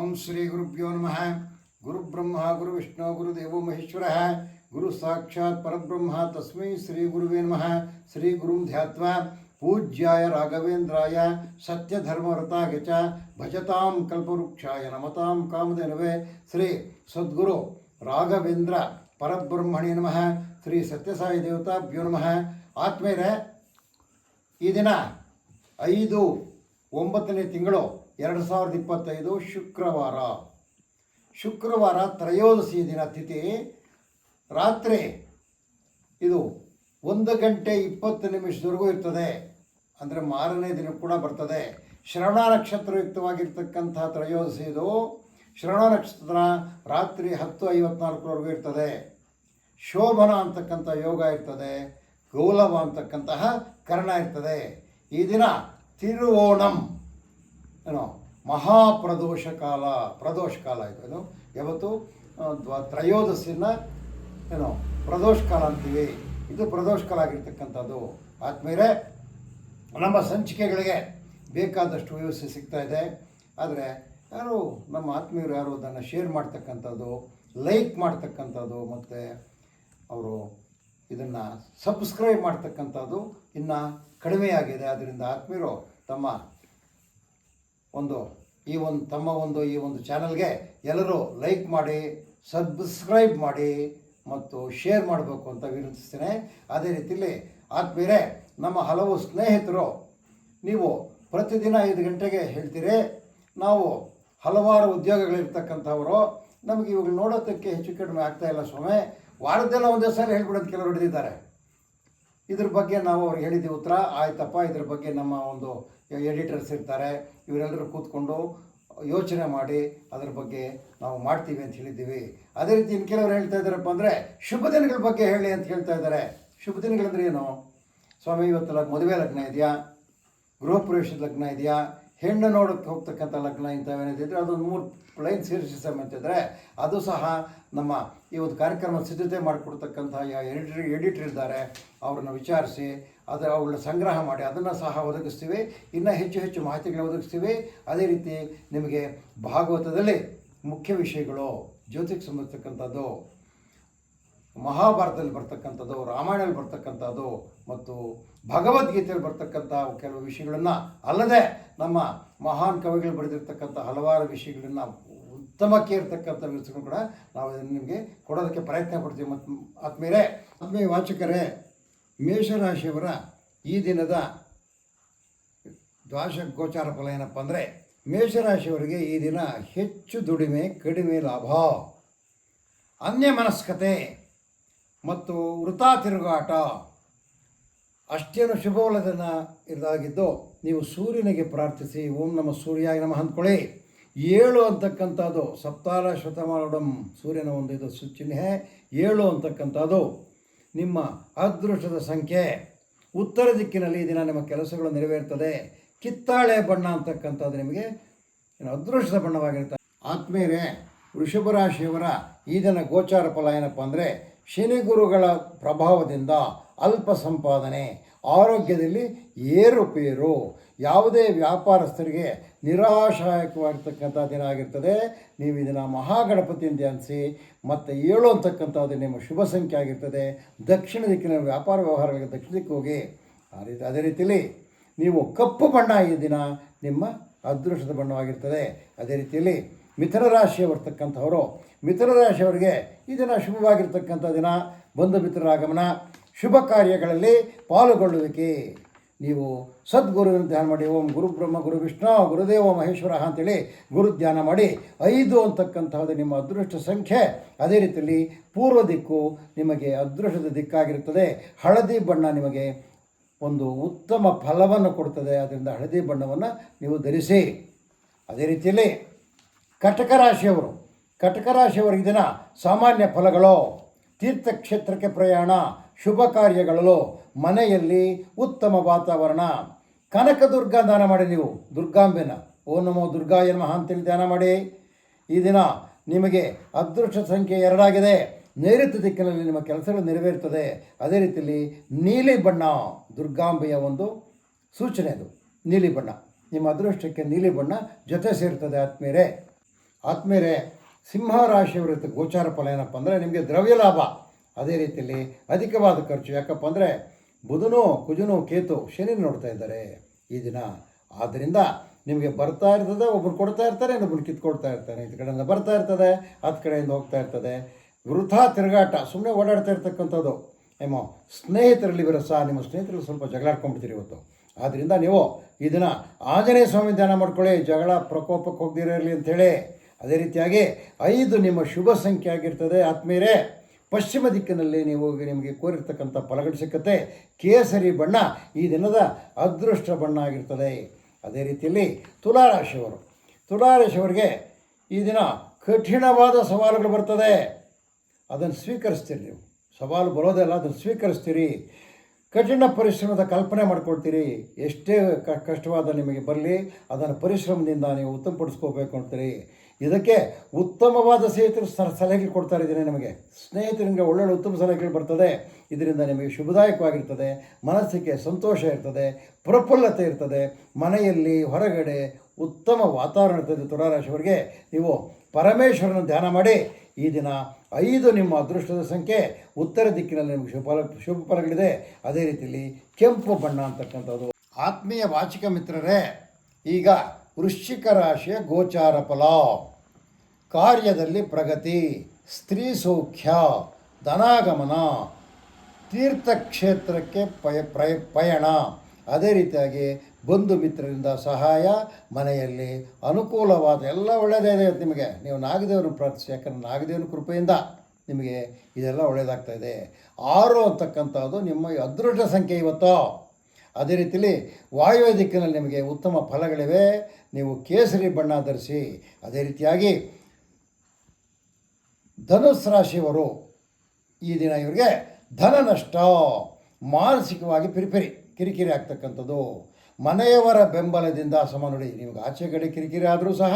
ಓಂ ಶ್ರೀ ಗುರುಭ್ಯೋ ನಮಃ ಗುರುಬ್ರಹ್ಮ ಗುರುವಿಷ್ಣು ಗುರುದೇವೋ ಮಹೇಶ್ವರ ಗುರು ಸಾಕ್ಷಾತ್ ಪರಬ್ರಹ್ಮ ತಸ್ಮೈ ಶ್ರೀ ಗುರುವೇ ನಮಃ ಶ್ರೀ ಗುರುಂ ಧ್ಯಾತ್ವಾ ಪೂಜ್ಯಾಯ ರಾಘವೇಂದ್ರಾಯ ಸತ್ಯಧರ್ಮವ್ರತಾಯ ಚ ಭಜತಾಂ ಕಲ್ಪವೃಕ್ಷಾಯ ನಮತಾಂ ಕಾಮಧೇನವೇ ಶ್ರೀ ಸದ್ಗುರು ರಾಘವೇಂದ್ರ ಪರಬ್ರಹ್ಮಣಿ ನಮಃ ಶ್ರೀ ಸತ್ಯಸಾಯಿ ದೇವತಾಭ್ಯೋ ನಮಃ ಆತ್ಮೇರೆ ಈ ದಿನ ಐದು, ಒಂಬತ್ತನೇ ತಿಂಗಳು ಎರಡು ಸಾವಿರದ ಇಪ್ಪತ್ತೈದು ಶುಕ್ರವಾರ. ಶುಕ್ರವಾರ ತ್ರಯೋದಶಿ ದಿನ ತಿಥಿ. ರಾತ್ರಿ ಇದು ಒಂದು ಗಂಟೆ ಇಪ್ಪತ್ತು ನಿಮಿಷದವರೆಗೂ ಇರ್ತದೆ. ಅಂದರೆ ಮಾರನೇ ದಿನ ಕೂಡ ಬರ್ತದೆ. ಶ್ರವಣ ನಕ್ಷತ್ರಯುಕ್ತವಾಗಿರ್ತಕ್ಕಂಥ ತ್ರಯೋದಶಿ ಇದು. ಶ್ರವಣ ನಕ್ಷತ್ರ ರಾತ್ರಿ ಹತ್ತು ಐವತ್ನಾಲ್ಕರವರೆಗೂ ಇರ್ತದೆ. ಶೋಭನ ಅಂತಕ್ಕಂಥ ಯೋಗ ಇರ್ತದೆ. ಗೌಲವ ಅಂತಕ್ಕಂತಹ ಕರ್ಣ ಇರ್ತದೆ. ಈ ದಿನ ತಿರುವೋಣಂ. ಏನೋ ಮಹಾಪ್ರದೋಷ ಕಾಲ ಪ್ರದೋಷ ಕಾಲ ಇದು ಏನು? ಯಾವತ್ತು? ದ್ವ- ತ್ರಯೋದಶಿನ ಏನೋ ಪ್ರದೋಷ ಕಾಲ ಅಂತೀವಿ. ಇದು ಪ್ರದೋಷ ಕಾಲ ಆಗಿರ್ತಕ್ಕಂಥದ್ದು. ಆದಮೇಲೆ ನಮ್ಮ ಸಂಚಿಕೆಗಳಿಗೆ ಬೇಕಾದಷ್ಟು ವ್ಯವಸ್ಥೆ ಸಿಗ್ತಾ ಇದೆ. ಆದರೆ ಯಾರು, ನಮ್ಮ ಆತ್ಮೀಯರು ಯಾರು ಅದನ್ನು ಶೇರ್ ಮಾಡ್ತಕ್ಕಂಥದ್ದು ಲೈಕ್ ಮಾಡ್ತಕ್ಕಂಥದ್ದು, ಮತ್ತು ಅವರು ಇದನ್ನು ಸಬ್ಸ್ಕ್ರೈಬ್ ಮಾಡ್ತಕ್ಕಂಥದ್ದು ಇನ್ನು ಕಡಿಮೆಯಾಗಿದೆ. ಆದ್ದರಿಂದ ಆತ್ಮೀಯರು ತಮ್ಮ ಒಂದು, ಈ ಒಂದು, ತಮ್ಮ ಒಂದು, ಈ ಒಂದು ಚಾನಲ್ಗೆ ಎಲ್ಲರೂ ಲೈಕ್ ಮಾಡಿ, ಸಬ್ಸ್ಕ್ರೈಬ್ ಮಾಡಿ ಮತ್ತು ಶೇರ್ ಮಾಡಬೇಕು ಅಂತ ವಿನಂತಿಸ್ತೇನೆ. ಅದೇ ರೀತಿಯಲ್ಲಿ ಆತ್ಮೀರೆ ನಮ್ಮ ಹಲವು ಸ್ನೇಹಿತರು, ನೀವು ಪ್ರತಿದಿನ ಐದು ಗಂಟೆಗೆ ಹೇಳ್ತೀರಿ, ನಾವು ಹಲವಾರು ಉದ್ಯೋಗಗಳಿರ್ತಕ್ಕಂಥವರು, ನಮಗೆ ಇವಾಗ ನೋಡೋದಕ್ಕೆ ಹೆಚ್ಚು ಕಡಿಮೆ ಆಗ್ತಾ ಇಲ್ಲ ಸ್ವಾಮಿ. ವಾರದ್ದೆಲ್ಲ ಒಂದೇ ಸಾರಿ ಹೇಳ್ಬಿಡೋದು ಕೆಲವರು ಹಿಡಿದಿದ್ದಾರೆ. ಇದ್ರ ಬಗ್ಗೆ ನಾವು ಅವ್ರಿಗೆ ಹೇಳಿದ್ದೀವಿ ಉತ್ತರ, ಆಯ್ತಪ್ಪ, ಇದ್ರ ಬಗ್ಗೆ ನಮ್ಮ ಒಂದು ಎಡಿಟರ್ಸ್ ಇರ್ತಾರೆ, ಇವರೆಲ್ಲರೂ ಕೂತ್ಕೊಂಡು ಯೋಚನೆ ಮಾಡಿ ಅದ್ರ ಬಗ್ಗೆ ನಾವು ಮಾಡ್ತೀವಿ ಅಂತ ಹೇಳಿದ್ದೀವಿ. ಅದೇ ರೀತಿ ಇನ್ನು ಕೆಲವರು ಹೇಳ್ತಾ ಇದ್ದಾರಪ್ಪ ಅಂದರೆ, ಶುಭ ದಿನಗಳ ಬಗ್ಗೆ ಹೇಳಿ ಅಂತ ಹೇಳ್ತಾ ಇದ್ದಾರೆ. ಶುಭ ದಿನಗಳಂದ್ರೆ ಏನು? ಸ್ವಾಮಿ, ಇವತ್ತು ಲಗ್, ಮದುವೆ ಲಗ್ನ ಇದೆಯಾ? ಗೃಹ ಪ್ರವೇಶದ ಲಗ್ನ ಇದೆಯಾ? ಹೆಣ್ಣು ನೋಡೋಕ್ಕೆ ಹೋಗ್ತಕ್ಕಂಥ ಲಗ್ನ ಇಂಥವೇನಿದ್ರೆ ಅದೊಂದು ಮೂರು ಲೈನ್ ಸೇರಿಸಿ ಸಮಂತಿದ್ರೆ ಅದು ಸಹ ನಮ್ಮ ಈ ಒಂದು ಕಾರ್ಯಕ್ರಮ ಸಿದ್ಧತೆ ಮಾಡಿಕೊಡ್ತಕ್ಕಂಥ ಎಡಿಟರ್ ಎಡಿಟರ್ ಇದ್ದಾರೆ. ಅವ್ರನ್ನ ವಿಚಾರಿಸಿ, ಅದರ ಅವುಗಳ ಸಂಗ್ರಹ ಮಾಡಿ, ಅದನ್ನು ಸಹ ಒದಗಿಸ್ತೀವಿ. ಇನ್ನೂ ಹೆಚ್ಚು ಹೆಚ್ಚು ಮಾಹಿತಿಗಳು ಒದಗಿಸ್ತೀವಿ. ಅದೇ ರೀತಿ ನಿಮಗೆ ಭಾಗವತದಲ್ಲಿ ಮುಖ್ಯ ವಿಷಯಗಳು ಜ್ಯೋತಿಗೆ ಸಂಬಂಧಿಸ್ತಕ್ಕಂಥದ್ದು ಮಹಾಭಾರತದಲ್ಲಿ ಬರ್ತಕ್ಕಂಥದ್ದು, ರಾಮಾಯಣದಲ್ಲಿ ಬರ್ತಕ್ಕಂಥದ್ದು ಮತ್ತು ಭಗವದ್ಗೀತೆಯಲ್ಲಿ ಬರ್ತಕ್ಕಂಥ ಕೆಲವು ವಿಷಯಗಳನ್ನು ಅಲ್ಲದೆ ನಮ್ಮ ಮಹಾನ್ ಕವಿಗಳು ಬರೆದಿರ್ತಕ್ಕಂಥ ಹಲವಾರು ವಿಷಯಗಳನ್ನು ಉತ್ತಮಕ್ಕೆ ಇರತಕ್ಕಂಥ ವಿಷಯಗಳು ಕೂಡ ನಾವು ಇದನ್ನು ನಿಮಗೆ ಕೊಡೋದಕ್ಕೆ ಪ್ರಯತ್ನ ಪಡ್ತೀವಿ. ಮತ್ತು ಆತ್ಮೇಲೆ ಆತ್ಮೀಯ ವಾಚಕರೇ, ಮೇಷರಾಶಿಯವರ ಈ ದಿನದ ದ್ವಾಶ ಗೋಚಾರ ಫಲ ಏನಪ್ಪ ಅಂದರೆ ಮೇಷರಾಶಿಯವರಿಗೆ ಈ ದಿನ ಹೆಚ್ಚು ದುಡಿಮೆ, ಕಡಿಮೆ ಲಾಭ. ಅನ್ಯಮನಸ್ಕತೆ. ಮತ್ತು ವೃತ ತಿರುಗಾಟ ಅಷ್ಟೇನು ಶುಭವಲ್ಲದನ್ನು ಇದಾಗಿದ್ದು ನೀವು ಸೂರ್ಯನಿಗೆ ಪ್ರಾರ್ಥಿಸಿ, ಓಂ ನಮ್ಮ ಸೂರ್ಯಾಯ ನಮಃ ಅಂದ್ಕೊಳ್ಳಿ. ಏಳು ಅಂತಕ್ಕಂಥದ್ದು, ಸಪ್ತಾರ ಶತಮಾನಂ ಸೂರ್ಯನ ಒಂದು ಇದು ಚಿಹ್ನೆ ಏಳು ಅಂತಕ್ಕಂಥದ್ದು, ನಿಮ್ಮ ಅದೃಷ್ಟದ ಸಂಖ್ಯೆ. ಉತ್ತರ ದಿಕ್ಕಿನಲ್ಲಿ ದಿನ ನಿಮ್ಮ ಕೆಲಸಗಳು ನೆರವೇರ್ತದೆ. ಕಿತ್ತಾಳೆ ಬಣ್ಣ ಅಂತಕ್ಕಂಥದ್ದು ನಿಮಗೆ ಅದೃಷ್ಟದ ಬಣ್ಣವಾಗಿರುತ್ತೆ. ಆತ್ಮೀಯರೇ ವೃಷಭ ರಾಶಿಯವರ ಈ ದಿನ ಗೋಚಾರ ಫಲ ಏನಪ್ಪ ಅಂದರೆ ಶನಿ ಗುರುಗಳ ಪ್ರಭಾವದಿಂದ ಅಲ್ಪ ಸಂಪಾದನೆ ಆರೋಗ್ಯದಲ್ಲಿ ಏರುಪೇರು. ಯಾವುದೇ ವ್ಯಾಪಾರಸ್ಥರಿಗೆ ನಿರಾಶಾಯಕವಾಗಿರ್ತಕ್ಕಂಥ ದಿನ ಆಗಿರ್ತದೆ ನೀವು ಇದನ್ನು ಅಂತ ಅನಿಸಿ, ಮತ್ತು ಏಳು ಅಂತಕ್ಕಂಥದ್ದು ನಿಮ್ಮ ಶುಭ ಸಂಖ್ಯೆ ಆಗಿರ್ತದೆ. ದಕ್ಷಿಣ ದಿಕ್ಕಿನ ವ್ಯಾಪಾರ ವ್ಯವಹಾರಗಳಿಗೆ ದಕ್ಷಿಣ ದಿಕ್ಕು ಹೋಗಿ. ಆ ರೀತಿ ಅದೇ ರೀತಿಯಲ್ಲಿ ನೀವು ಕಪ್ಪು ಬಣ್ಣ ಈ ದಿನ ನಿಮ್ಮ ಅದೃಷ್ಟದ ಬಣ್ಣವಾಗಿರ್ತದೆ. ಅದೇ ರೀತಿಯಲ್ಲಿ ಮಿಥುನ ರಾಶಿಯವರ್ತಕ್ಕಂಥವರು ಮಿಥುನ ರಾಶಿಯವರಿಗೆ ಈ ದಿನ ಶುಭವಾಗಿರ್ತಕ್ಕಂಥ ದಿನ. ಬಂಧು ಮಿತ್ರರ ಆಗಮನ, ಶುಭ ಕಾರ್ಯಗಳಲ್ಲಿ ಪಾಲ್ಗೊಳ್ಳುವಿಕೆ. ನೀವು ಸದ್ಗುರುವಿನ ಧ್ಯಾನ ಮಾಡಿ. ಓಂ ಗುರು ಬ್ರಹ್ಮ ಗುರು ವಿಷ್ಣು ಗುರುದೇವ ಮಹೇಶ್ವರ ಅಂತೇಳಿ ಗುರು ಧ್ಯಾನ ಮಾಡಿ. ಐದು ಅಂತಕ್ಕಂಥದ್ದು ನಿಮ್ಮ ಅದೃಷ್ಟ ಸಂಖ್ಯೆ. ಅದೇ ರೀತಿಯಲ್ಲಿ ಪೂರ್ವ ದಿಕ್ಕು ನಿಮಗೆ ಅದೃಷ್ಟದ ದಿಕ್ಕಾಗಿರುತ್ತದೆ. ಹಳದಿ ಬಣ್ಣ ನಿಮಗೆ ಒಂದು ಉತ್ತಮ ಫಲವನ್ನು ಕೊಡ್ತದೆ. ಅದರಿಂದ ಹಳದಿ ಬಣ್ಣವನ್ನು ನೀವು ಧರಿಸಿ. ಅದೇ ರೀತಿಯಲ್ಲಿ ಕಟಕ ರಾಶಿಯವರು, ಕಟಕ ರಾಶಿಯವರಿಗೆ ದಿನ ಸಾಮಾನ್ಯ ಫಲಗಳು. ತೀರ್ಥಕ್ಷೇತ್ರಕ್ಕೆ ಪ್ರಯಾಣ, ಶುಭ ಕಾರ್ಯಗಳು ಮನೆಯಲ್ಲಿ ಉತ್ತಮ ವಾತಾವರಣ. ಕನಕದುರ್ಗ ದಾನ ಮಾಡಿ ನೀವು, ದುರ್ಗಾಂಬೆನ. ಓ ನಮೋ ದುರ್ಗಾಯ ಮಹಾ ಅಂತೇಳಿ ದಾನ ಮಾಡಿ. ಈ ದಿನ ನಿಮಗೆ ಅದೃಷ್ಟ ಸಂಖ್ಯೆ ಎರಡಾಗಿದೆ. ನೈಋತ್ಯ ದಿಕ್ಕಿನಲ್ಲಿ ನಿಮ್ಮ ಕೆಲಸಗಳು ನೆರವೇರುತ್ತದೆ ಅದೇ ರೀತಿಯಲ್ಲಿ ನೀಲಿ ಬಣ್ಣ, ದುರ್ಗಾಂಬೆಯ ಒಂದು ಸೂಚನೆ ಅದು. ನೀಲಿ ಬಣ್ಣ. ನಿಮ್ಮ ಅದೃಷ್ಟಕ್ಕೆ ನೀಲಿ ಬಣ್ಣ ಜೊತೆ ಸೇರ್ತದೆ ಆತ್ಮೀಯರೇ. ಆದ್ಮೇಲೆ ಸಿಂಹ ರಾಶಿಯವರ ಗೋಚಾರ ಫಲ ಏನಪ್ಪ ಅಂದರೆ ನಿಮಗೆ ದ್ರವ್ಯ ಲಾಭ. ಅದೇ ರೀತಿಯಲ್ಲಿ ಅಧಿಕವಾದ ಖರ್ಚು. ಯಾಕಪ್ಪ ಅಂದರೆ ಬುಧನು, ಕುಜನು, ಕೇತು, ಶನಿ ನೋಡ್ತಾ ಇದ್ದಾರೆ ಈ ದಿನ. ಆದ್ದರಿಂದ ನಿಮಗೆ ಬರ್ತಾ ಇರ್ತದೆ ಒಬ್ಬರು ಕೊಡ್ತಾ ಇರ್ತಾರೆ ಇನ್ನೊಬ್ಬರು ಕಿತ್ಕೊಡ್ತಾ ಇರ್ತಾರೆ. ಇದು ಕಡೆಯಿಂದ ಬರ್ತಾ ಇರ್ತದೆ ಹತ್ತು ಕಡೆಯಿಂದ ಹೋಗ್ತಾ ಇರ್ತದೆ. ವೃಥಾ ತಿರುಗಾಟ ಸುಮ್ಮನೆ ಓಡಾಡ್ತಾ ಇರ್ತಕ್ಕಂಥದ್ದು. ಏನೋ ಸ್ನೇಹಿತರಲ್ಲಿ ಬರೋ ಸಹ, ನಿಮ್ಮ ಸ್ನೇಹಿತರಲ್ಲಿ ಸ್ವಲ್ಪ ಜಗಳಾಡ್ಕೊಂಡ್ಬಿಡ್ತೀರಿ ಇವತ್ತು. ಆದ್ದರಿಂದ ನೀವು ಈ ದಿನ ಆಂಜನೇಯ ಸ್ವಾಮಿ ಧ್ಯಾನ ಮಾಡ್ಕೊಳ್ಳಿ. ಜಗಳ ಪ್ರಕೋಪಕ್ಕೆ ಹೋಗದಿರಲಿ ಅಂಥೇಳಿ ಅದೇ ರೀತಿಯಾಗಿ ಐದು ನಿಮ್ಮ ಶುಭ ಸಂಖ್ಯೆ ಆಗಿರ್ತದೆ. ಆತ್ಮೀಯರೇ, ಪಶ್ಚಿಮ ದಿಕ್ಕಿನಲ್ಲಿ ನೀವು ನಿಮಗೆ ಕೋರಿರ್ತಕ್ಕಂಥ ಫಲಗಳು ಸಿಕ್ಕತ್ತೆ. ಕೇಸರಿ ಬಣ್ಣ ಈ ದಿನದ ಅದೃಷ್ಟ ಬಣ್ಣ ಆಗಿರ್ತದೆ. ಅದೇ ರೀತಿಯಲ್ಲಿ ತುಲಾರಾಶಿಯವರು. ತುಲಾರಾಶಿಯವರಿಗೆ ಈ ದಿನ ಕಠಿಣವಾದ ಸವಾಲುಗಳು ಬರ್ತದೆ. ಅದನ್ನು ಸ್ವೀಕರಿಸ್ತೀರಿ ನೀವು. ಸವಾಲು ಬರೋದಲ್ಲ ಅದನ್ನು ಸ್ವೀಕರಿಸ್ತೀರಿ. ಕಠಿಣ ಪರಿಶ್ರಮದ ಕಲ್ಪನೆ ಮಾಡ್ಕೊಳ್ತೀರಿ. ಎಷ್ಟೇ ಕಷ್ಟವಾದ ನಿಮಗೆ ಬರಲಿ, ಅದನ್ನು ಪರಿಶ್ರಮದಿಂದ ನೀವು ಉತ್ತಮಪಡಿಸ್ಕೋಬೇಕು ಅಂತೀರಿ. ಇದಕ್ಕೆ ಉತ್ತಮವಾದ ಸ್ನೇಹಿತರು ಸಲಹೆ ಕೊಡ್ತಾ ಇದ್ದೀನಿ ನಿಮಗೆ. ಸ್ನೇಹಿತರಿಂದ ಒಳ್ಳೊಳ್ಳೆ ಉತ್ತಮ ಸಲಹೆಗಳು ಬರ್ತದೆ. ಇದರಿಂದ ನಿಮಗೆ ಶುಭದಾಯಕವಾಗಿರ್ತದೆ, ಮನಸ್ಸಿಗೆ ಸಂತೋಷ ಇರ್ತದೆ, ಪ್ರಫುಲ್ಲತೆ ಇರ್ತದೆ, ಮನೆಯಲ್ಲಿ ಹೊರಗಡೆ ಉತ್ತಮ ವಾತಾವರಣ ಇರ್ತದೆ ತುಲಾರಾಶಿಯವರಿಗೆ. ನೀವು ಪರಮೇಶ್ವರನ ಧ್ಯಾನ ಮಾಡಿ, ಈ ದಿನ ಐದು ನಿಮ್ಮ ಅದೃಷ್ಟದ ಸಂಖ್ಯೆ ಉತ್ತರ ದಿಕ್ಕಿನಲ್ಲಿ ನಿಮಗೆ ಶುಭ ಶುಭ ಫಲಗಳಿದೆ. ಅದೇ ರೀತಿಯಲ್ಲಿ ಕೆಂಪು ಬಣ್ಣ ಅಂತಕ್ಕಂಥದ್ದು. ಆತ್ಮೀಯ ವಾಚಿಕ ಮಿತ್ರರೇ, ಈಗ ವೃಶ್ಚಿಕ ರಾಶಿಯ ಗೋಚಾರ ಫಲ. ಕಾರ್ಯದಲ್ಲಿ ಪ್ರಗತಿ, ಸ್ತ್ರೀ ಸೌಖ್ಯ, ಧನಾಗಮನ, ತೀರ್ಥಕ್ಷೇತ್ರಕ್ಕೆ ಪಯ, ಪ್ರಯ, ಪಯಣ. ಅದೇ ರೀತಿಯಾಗಿ ಬಂಧು ಮಿತ್ರರಿಂದ ಸಹಾಯ, ಮನೆಯಲ್ಲಿ ಅನುಕೂಲವಾದ ಎಲ್ಲ ಒಳ್ಳೆಯದೇ ನಿಮಗೆ. ನೀವು ನಾಗದೇವರನ್ನು ಪ್ರಾರ್ಥಿಸಿ, ಯಾಕಂದರೆ ನಾಗದೇವನ ಕೃಪೆಯಿಂದ ನಿಮಗೆ ಇದೆಲ್ಲ ಒಳ್ಳೆಯದಾಗ್ತಾ ಇದೆ. ಆರು ಅಂತಕ್ಕಂಥದ್ದು ನಿಮ್ಮ ಅದೃಷ್ಟ ಸಂಖ್ಯೆ ಇವತ್ತು. ಅದೇ ರೀತಿಯಲ್ಲಿ ವಾಯುವ್ಯ ದಿಕ್ಕಿನಲ್ಲಿ ನಿಮಗೆ ಉತ್ತಮ ಫಲಗಳಿವೆ. ನೀವು ಕೇಸರಿ ಬಣ್ಣ ಧರಿಸಿ, ಅದೇ ರೀತಿಯಾಗಿ ಧನುಸ್ ರಾಶಿಯವರು ಈ ದಿನ ಇವರಿಗೆ ಧನ ನಷ್ಟ, ಮಾನಸಿಕವಾಗಿ ಪಿರಿಪಿರಿ ಕಿರಿಕಿರಿ ಆಗ್ತಕ್ಕಂಥದ್ದು. ಮನೆಯವರ ಬೆಂಬಲದಿಂದ ಸಮ ನೋಡಿ, ನಿಮಗೆ ಆಚೆ ಕಡೆ ಕಿರಿಕಿರಿ ಆದರೂ ಸಹ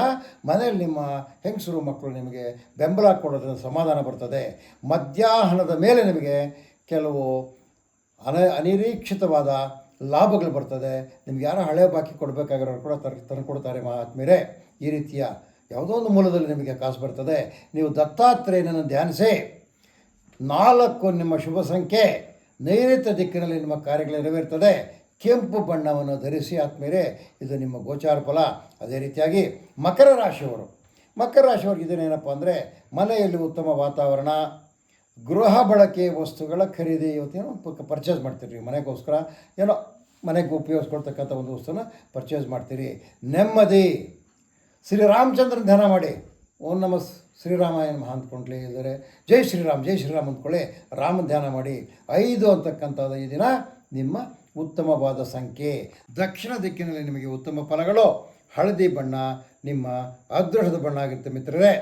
ಮನೆಯಲ್ಲಿ ನಿಮ್ಮ ಹೆಂಗಸರು ಮಕ್ಕಳು ನಿಮಗೆ ಬೆಂಬಲ ಕೊಡೋದ್ರಿಂದ ಸಮಾಧಾನ ಬರ್ತದೆ. ಮಧ್ಯಾಹ್ನದ ಮೇಲೆ ನಿಮಗೆ ಕೆಲವು ಅನ, ಅನಿರೀಕ್ಷಿತವಾದ ಲಾಭಗಳು ಬರ್ತದೆ. ನಿಮ್ಗೆ ಯಾರೋ ಹಳೆ ಬಾಕಿ ಕೊಡಬೇಕಾಗಿರೋರು ಕೂಡ ತರ ತಂದು ಕೊಡ್ತಾರೆ ಆತ್ಮೀಯರೇ ಈ ರೀತಿಯ ಯಾವುದೋ ಒಂದು ಮೂಲದಲ್ಲಿ ನಿಮಗೆ ಕಾಸು ಬರ್ತದೆ. ನೀವು ದತ್ತಾತ್ರೇಯನನ್ನು ಧ್ಯಾನಿಸಿ. ನಾಲ್ಕು ನಿಮ್ಮ ಶುಭ ಸಂಖ್ಯೆ, ನೈಋತ್ಯ ದಿಕ್ಕಿನಲ್ಲಿ ನಿಮ್ಮ ಕಾರ್ಯಗಳು ನೆರವೇರ್ತದೆ. ಕೆಂಪು ಬಣ್ಣವನ್ನು ಧರಿಸಿ ಆದ್ಮೇಲೆ ಇದು ನಿಮ್ಮ ಗೋಚಾರ ಫಲ. ಅದೇ ರೀತಿಯಾಗಿ ಮಕರ ರಾಶಿಯವರು. ಮಕರ ರಾಶಿಯವ್ರಿಗೆ ಇದನ್ನೇನಪ್ಪ ಅಂದರೆ, ಮನೆಯಲ್ಲಿ ಉತ್ತಮ ವಾತಾವರಣ, ಗೃಹ ಬಳಕೆ ವಸ್ತುಗಳ ಖರೀದಿ. ಇವತ್ತೇನೋ ಪರ್ಚೇಸ್ ಮಾಡ್ತೀರಿ ಮನೆಗೋಸ್ಕರ. ಏನೋ ಮನೆಗೆ ಉಪಯೋಗಿಸ್ಕೊಳ್ತಕ್ಕಂಥ ಒಂದು ವಸ್ತುನ ಪರ್ಚೇಸ್ ಮಾಡ್ತೀರಿ. ನೆಮ್ಮದಿ. ಶ್ರೀರಾಮಚಂದ್ರನ ಧ್ಯಾನ ಮಾಡಿ. ಓಂ ನಮ ಶ್ರೀರಾಮಾಯ ನಮಃ ಅಂದ್ಕೊಂಡ್ಲಿ ಇದ್ದರೆ. ಜೈ ಶ್ರೀರಾಮ್ ಜೈ ಶ್ರೀರಾಮ್ ಅಂದ್ಕೊಳ್ಳಿ ರಾಮ ಧ್ಯಾನ ಮಾಡಿ. ಐದು ಅಂತಕ್ಕಂಥದ್ದು ಈ ದಿನ ನಿಮ್ಮ ಉತ್ತಮವಾದ ಸಂಖ್ಯೆ. ದಕ್ಷಿಣ ದಿಕ್ಕಿನಲ್ಲಿ ನಿಮಗೆ ಉತ್ತಮ ಫಲಗಳು. ಹಳದಿ ಬಣ್ಣ ನಿಮ್ಮ ಅದೃಷ್ಟದ ಬಣ್ಣ ಆಗಿರುತ್ತೆ ಮಿತ್ರರೇ.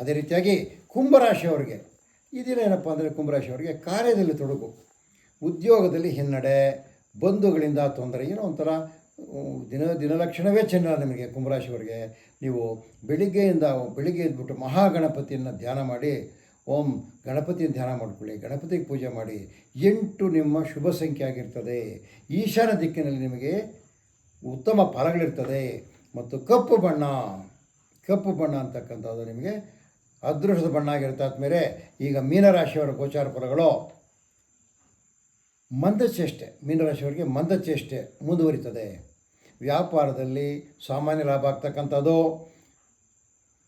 ಅದೇ ರೀತಿಯಾಗಿ ಕುಂಭರಾಶಿಯವರಿಗೆ, ಈ ದಿನ ಏನಪ್ಪ ಅಂದರೆ ಕುಂಭರಾಶಿಯವರಿಗೆ ಕಾರ್ಯದಲ್ಲಿ ತೊಡಗು. ಉದ್ಯೋಗದಲ್ಲಿ ಹಿನ್ನಡೆ, ಬಂಧುಗಳಿಂದ ತೊಂದರೆ, ಏನೋ ಒಂಥರ ದಿನ, ದಿನಲಕ್ಷಣವೇ ಚೆನ್ನ ನಿಮಗೆ ಕುಂಭರಾಶಿಯವರಿಗೆ ನೀವು ಬೆಳಿಗ್ಗೆಯಿಂದ, ಬೆಳಿಗ್ಗೆ ಎದ್ಬಿಟ್ಟು ಮಹಾಗಣಪತಿಯನ್ನು ಧ್ಯಾನ ಮಾಡಿ, ಓಂ ಗಣಪತಿ ಧ್ಯಾನ ಮಾಡಿಕೊಳ್ಳಿ, ಗಣಪತಿಗೆ ಪೂಜೆ ಮಾಡಿ, ಎಂಟು ನಿಮ್ಮ ಶುಭ ಸಂಖ್ಯೆ ಆಗಿರ್ತದೆ. ಈಶಾನ್ಯ ದಿಕ್ಕಿನಲ್ಲಿ ನಿಮಗೆ ಉತ್ತಮ ಫಲಗಳಿರ್ತದೆ. ಮತ್ತು ಕಪ್ಪು ಬಣ್ಣ ಕಪ್ಪು ಬಣ್ಣ ಅಂತಕ್ಕಂಥದ್ದು ನಿಮಗೆ ಅದೃಷ್ಟದ ಬಣ್ಣ ಆಗಿರುತ್ತೆ. ಆದಮೇಲೆ ಈಗ ಮೀನರಾಶಿಯವರ ಗೋಚಾರ ಫಲಗಳು ಮಂದಚೇಷ್ಟೆ. ಮೀನರಾಶಿಯವರಿಗೆ ಮಂದಚೇಷ್ಟೆ ಮುಂದುವರಿತದೆ. ವ್ಯಾಪಾರದಲ್ಲಿ ಸಾಮಾನ್ಯ ಲಾಭ ಆಗ್ತಕ್ಕಂಥದ್ದು.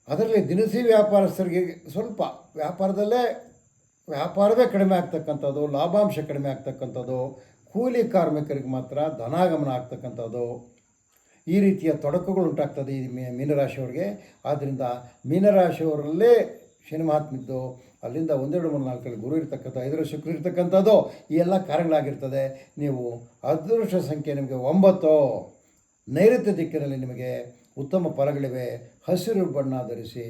ಅದರಲ್ಲಿ ದಿನಸಿ ವ್ಯಾಪಾರಸ್ಥರಿಗೆ ಸ್ವಲ್ಪ ವ್ಯಾಪಾರದಲ್ಲೇ ವ್ಯಾಪಾರವೇ ಕಡಿಮೆ ಆಗ್ತಕ್ಕಂಥದ್ದು, ಲಾಭಾಂಶ ಕಡಿಮೆ ಆಗ್ತಕ್ಕಂಥದ್ದು, ಕೂಲಿ ಕಾರ್ಮಿಕರಿಗೆ ಮಾತ್ರ ಧನಾಗಮನ ಆಗ್ತಕ್ಕಂಥದ್ದು. ಈ ರೀತಿಯ ತೊಡಕುಗಳು ಉಂಟಾಗ್ತದೆ ಈ ಮೀ, ಮೀನರಾಶಿಯವರಿಗೆ. ಆದ್ದರಿಂದ ಮೀನರಾಶಿಯವರಲ್ಲೇ ಶನಿ ಮಹಾತ್ಮಿದ್ದು, ಅಲ್ಲಿಂದ ಒಂದೆರಡು ಮೂರು ನಾಲ್ಕರಲ್ಲಿ ಗುರು ಇರ್ತಕ್ಕಂಥ ಐದರ ಶುಕ್ರ ಇರ್ತಕ್ಕಂಥದ್ದು, ಈ ಎಲ್ಲ ಕಾರಣಗಳಾಗಿರ್ತದೆ ನೀವು ಅದೃಷ್ಟ ಸಂಖ್ಯೆ ನಿಮಗೆ ಒಂಬತ್ತು. ನೈಋತ್ಯ ದಿಕ್ಕಿನಲ್ಲಿ ನಿಮಗೆ ಉತ್ತಮ ಫಲಗಳಿವೆ. ಹಸಿರು ಬಣ್ಣ ಧರಿಸಿ.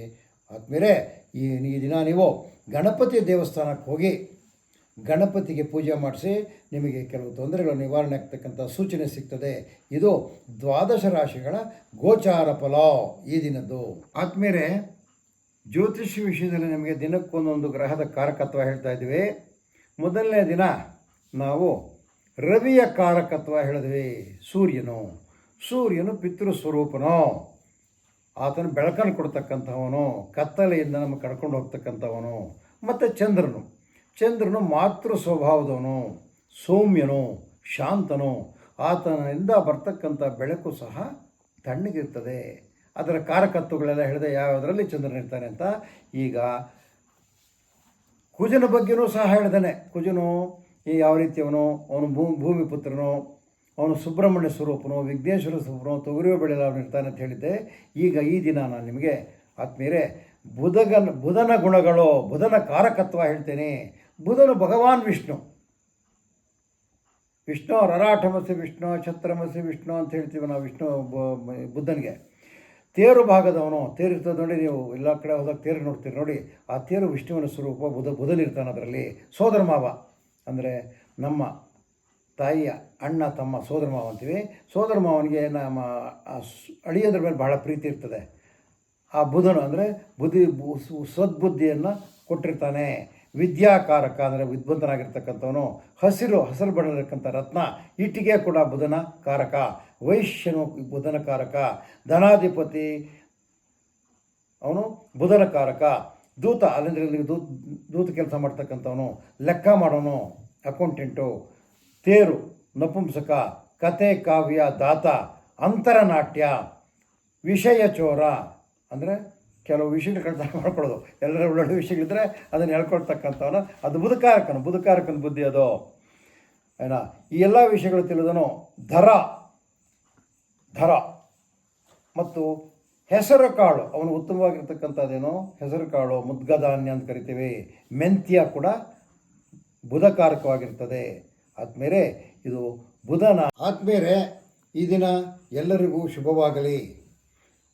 ಆದಮೇಲೆ ಈ ಈ ದಿನ ನೀವು ಗಣಪತಿ ದೇವಸ್ಥಾನಕ್ಕೆ ಹೋಗಿ ಗಣಪತಿಗೆ ಪೂಜೆ ಮಾಡಿಸಿ ನಿಮಗೆ ಕೆಲವು ತೊಂದರೆಗಳು ನಿವಾರಣೆ ಆಗ್ತಕ್ಕಂಥ ಸೂಚನೆ ಸಿಗ್ತದೆ. ಇದು ದ್ವಾದಶ ರಾಶಿಗಳ ಗೋಚಾರ ಫಲ ಈ ದಿನದ್ದು. ಆದ್ಮೇಲೆ ಜ್ಯೋತಿಷ್ಯ ವಿಷಯದಲ್ಲಿ ನಿಮಗೆ ದಿನಕ್ಕೊಂದೊಂದು ಗ್ರಹದ ಕಾರಕತ್ವ ಹೇಳ್ತಾ ಇದ್ದೀವಿ. ಮೊದಲನೇ ದಿನ ನಾವು ರವಿಯ ಕಾರಕತ್ವ ಹೇಳಿದ್ವಿ, ಸೂರ್ಯನು. ಸೂರ್ಯನು ಪಿತೃ ಸ್ವರೂಪನು ಆತನು ಬೆಳಕನ್ನು ಕೊಡ್ತಕ್ಕಂಥವನು, ಕತ್ತಲೆಯಿಂದ ನಮಗೆ ಕರ್ಕೊಂಡು ಹೋಗ್ತಕ್ಕಂಥವನು, ಮತ್ತು ಚಂದ್ರನು. ಚಂದ್ರನು ಮಾತೃ ಸ್ವಭಾವದವನು, ಸೌಮ್ಯನು, ಶಾಂತನು. ಆತನಿಂದ ಬರ್ತಕ್ಕಂಥ ಬೆಳಕು ಸಹ ತಣ್ಣಗಿರ್ತದೆ ಅದರ ಕಾರಕತ್ವಗಳೆಲ್ಲ ಹೇಳಿದೆ ಯಾವುದರಲ್ಲಿ ಚಂದ್ರನಿರ್ತಾನೆ ಅಂತ. ಈಗ ಕುಜನ ಬಗ್ಗೆನೂ ಸಹ ಹೇಳಿದಾನೆ. ಕುಜನು ಯಾವ ರೀತಿಯವನು? ಅವನು ಭೂ, ಭೂಮಿ ಪುತ್ರನು. ಅವನು ಸುಬ್ರಹ್ಮಣ್ಯ ಸ್ವರೂಪನು, ವಿಘ್ನೇಶ್ವರ ಸ್ವರೂಪನು, ತೊಗರಿಯೋ ಬೆಳೆಯಲ್ಲ ಅವನು ಇರ್ತಾನೆ ಅಂತ ಹೇಳಿದ್ದೆ. ಈಗ ಈ ದಿನ ನಾನು ನಿಮಗೆ ಆತ್ಮೀಯರೇ, ಬುಧಗನ, ಬುಧನ ಗುಣಗಳು, ಬುಧನ ಕಾರಕತ್ವ ಹೇಳ್ತೇನೆ. ಬುಧನು ಭಗವಾನ್ ವಿಷ್ಣು. ವಿಷ್ಣು ರರಾಠಮಸಿ ವಿಷ್ಣು, ಛತ್ರಮಸಿ ವಿಷ್ಣು ಅಂತ ಹೇಳ್ತೀವಿ ನಾವು ವಿಷ್ಣು ಬುದ್ಧನಿಗೆ. ತೇರು ಭಾಗದವನು, ತೇರು ಇರ್ತದೆ ನೋಡಿ ನೀವು, ಎಲ್ಲ ಕಡೆ ಹೋದಾಗ ತೇರು ನೋಡ್ತೀರಿ ನೋಡಿ, ಆ ತೇರು ವಿಷ್ಣುವಿನ ಸ್ವರೂಪ ಬುಧ, ಬುಧನಿರ್ತಾನೆ ಅದರಲ್ಲಿ. ಸೋದರ ಮಾವ ಅಂದರೆ ನಮ್ಮ ತಾಯಿಯ ಅಣ್ಣ ತಮ್ಮ ಸೋದರ ಮಾವ ಅಂತೀವಿ. ಸೋದರ ಮಾವನಿಗೆ ನಮ್ಮ ಅಳಿಯೋದ್ರ ಮೇಲೆ ಬಹಳ ಪ್ರೀತಿ ಇರ್ತದೆ. ಆ ಬುಧನು ಅಂದರೆ ಬುದ್ಧಿ ಸದ್ಬುದ್ಧಿಯನ್ನು ಕೊಟ್ಟಿರ್ತಾನೆ. ವಿದ್ಯಾಕಾರಕ ಅಂದರೆ ವಿದ್ವಂತನಾಗಿರ್ತಕ್ಕಂಥವನು. ಹಸಿರು ಹಸಿರು ಬಣ್ಣದಕ್ಕಂಥ ರತ್ನ ಇಟ್ಟಿಗೆ ಕೂಡ ಬುಧನ ಕಾರಕ. ವೈಶ್ಯನು ಬುಧನ ಕಾರಕ. ಧನಾಧಿಪತಿ ಅವನು ಬುಧನ ಕಾರಕ. ದೂತ, ಅಲ್ಲಿಂದ ದೂತ ದೂತ ಕೆಲಸ ಮಾಡ್ತಕ್ಕಂಥವನು. ಲೆಕ್ಕ ಮಾಡೋನು, ಅಕೌಂಟೆಂಟು. ತೇರು, ನಪುಂಸಕ ಕತೆ ಕಾವ್ಯ, ದಾತ, ಅಂತರನಾಟ್ಯ, ವಿಷಯ ಚೋರ ಅಂದರೆ ಕೆಲವು ವಿಷಯಗಳು ಮಾಡ್ಕೊಳ್ಳೋದು. ಎಲ್ಲರ ಒಳ್ಳೊಳ್ಳೆ ವಿಷಯಗಳಿದ್ದರೆ ಅದನ್ನು ಹೇಳ್ಕೊಳ್ತಕ್ಕಂಥವನ ಅದು ಬುಧಕಾರಕನು. ಬುಧಕಾರಕನ ಬುದ್ಧಿ ಅದು. ಏನ? ಈ ಎಲ್ಲ ವಿಷಯಗಳು ತಿಳಿದನು ಧರ. ಧರ. ಮತ್ತು ಹೆಸರು ಕಾಳು. ಅವನು ಉತ್ತಮವಾಗಿರ್ತಕ್ಕಂಥದ್ದೇನು? ಹೆಸರು ಕಾಳು, ಮುದ್ಗಧಾನ್ಯ ಅಂತ ಕರಿತೀವಿ. ಮೆಂತ್ಯ ಕೂಡ ಬುಧಕಾರಕವಾಗಿರ್ತದೆ. ಆದ್ಮೇಲೆ ಇದು ಬುಧನ. ಆದ್ಮೇಲೆ ಈ ದಿನ ಎಲ್ಲರಿಗೂ ಶುಭವಾಗಲಿ.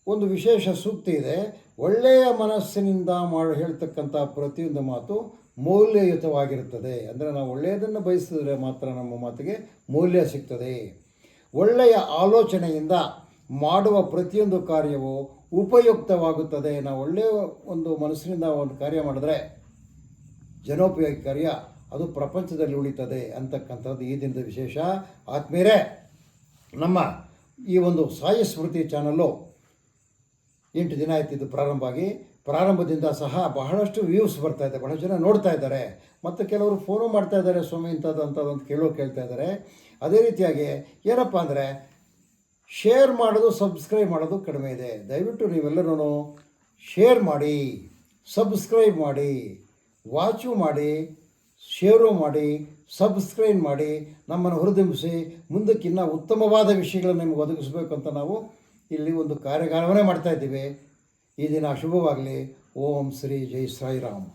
ಒಂದು ವಿಶೇಷ ಸೂಕ್ತಿ ಇದೆ. ಒಳ್ಳೆಯ ಮನಸ್ಸಿನಿಂದ ಮಾಡಿ ಹೇಳ್ತಕ್ಕಂಥ ಪ್ರತಿಯೊಂದು ಮಾತು ಮೌಲ್ಯಯುತವಾಗಿರುತ್ತದೆ. ಅಂದರೆ ನಾವು ಒಳ್ಳೆಯದನ್ನು ಬಯಸಿದರೆ ಮಾತ್ರ ನಮ್ಮ ಮಾತಿಗೆ ಮೌಲ್ಯ ಸಿಗ್ತದೆ. ಒಳ್ಳೆಯ ಆಲೋಚನೆಯಿಂದ ಮಾಡುವ ಪ್ರತಿಯೊಂದು ಕಾರ್ಯವು ಉಪಯುಕ್ತವಾಗುತ್ತದೆ. ನಾವು ಒಳ್ಳೆಯ ಒಂದು ಮನಸ್ಸಿನಿಂದ ಒಂದು ಕಾರ್ಯ ಮಾಡಿದ್ರೆ ಜನೋಪಯೋಗಿ ಕಾರ್ಯ ಅದು ಪ್ರಪಂಚದಲ್ಲಿ ಉಳಿತದೆ ಅಂತಕ್ಕಂಥದ್ದು ಈ ದಿನದ ವಿಶೇಷ. ಆತ್ಮೀಯರೇ ನಮ್ಮ ಈ ಒಂದು ಸಾಯಿ ಸ್ಮೃತಿ ಚಾನಲ್ಲು ಎಂಟು ದಿನ ಆಯ್ತು ಇದು ಪ್ರಾರಂಭ ಪ್ರಾರಂಭದಿಂದ ಸಹ ಬಹಳಷ್ಟು ವ್ಯೂಸ್ ಬರ್ತಾ ಇದೆ ಬಹಳ ಜನ ನೋಡ್ತಾ ಇದ್ದಾರೆ. ಮತ್ತು ಕೆಲವರು ಫೋನು ಮಾಡ್ತಾ ಇದ್ದಾರೆ, ಸ್ವಾಮಿ, ಇಂಥದ್ದು, ಅಂಥದ್ದು ಅಂತ ಕೇಳೋ ಕೇಳ್ತಾ ಇದ್ದಾರೆ. ಅದೇ ರೀತಿಯಾಗಿ ಏನಪ್ಪ ಅಂದರೆ ಶೇರ್ ಮಾಡೋದು, ಸಬ್ಸ್ಕ್ರೈಬ್ ಮಾಡೋದು ಕಡಿಮೆ ಇದೆ. ದಯವಿಟ್ಟು ನೀವೆಲ್ಲರೂ ಶೇರ್ ಮಾಡಿ, ಸಬ್ಸ್ಕ್ರೈಬ್ ಮಾಡಿ, ವಾಚು ಮಾಡಿ ಶೇರು ಮಾಡಿ, ಸಬ್ಸ್ಕ್ರೈಬ್ ಮಾಡಿ, ನಮ್ಮನ್ನು ಹುರಿದುಂಬಿಸಿ ಮುಂದಕ್ಕಿನ್ನ ಉತ್ತಮವಾದ ವಿಷಯಗಳನ್ನು ನಿಮಗೆ ಒದಗಿಸಬೇಕು ಅಂತ ನಾವು ಇಲ್ಲಿ ಒಂದು ಕಾರ್ಯಗಾರವನ್ನೇ ಮಾಡ್ತಾ ಇದ್ದೀವಿ. ಈ ದಿನ ಶುಭವಾಗಲಿ. ಓಂ ಶ್ರೀ ಜೈ ಸಾಯಿರಾಮ್.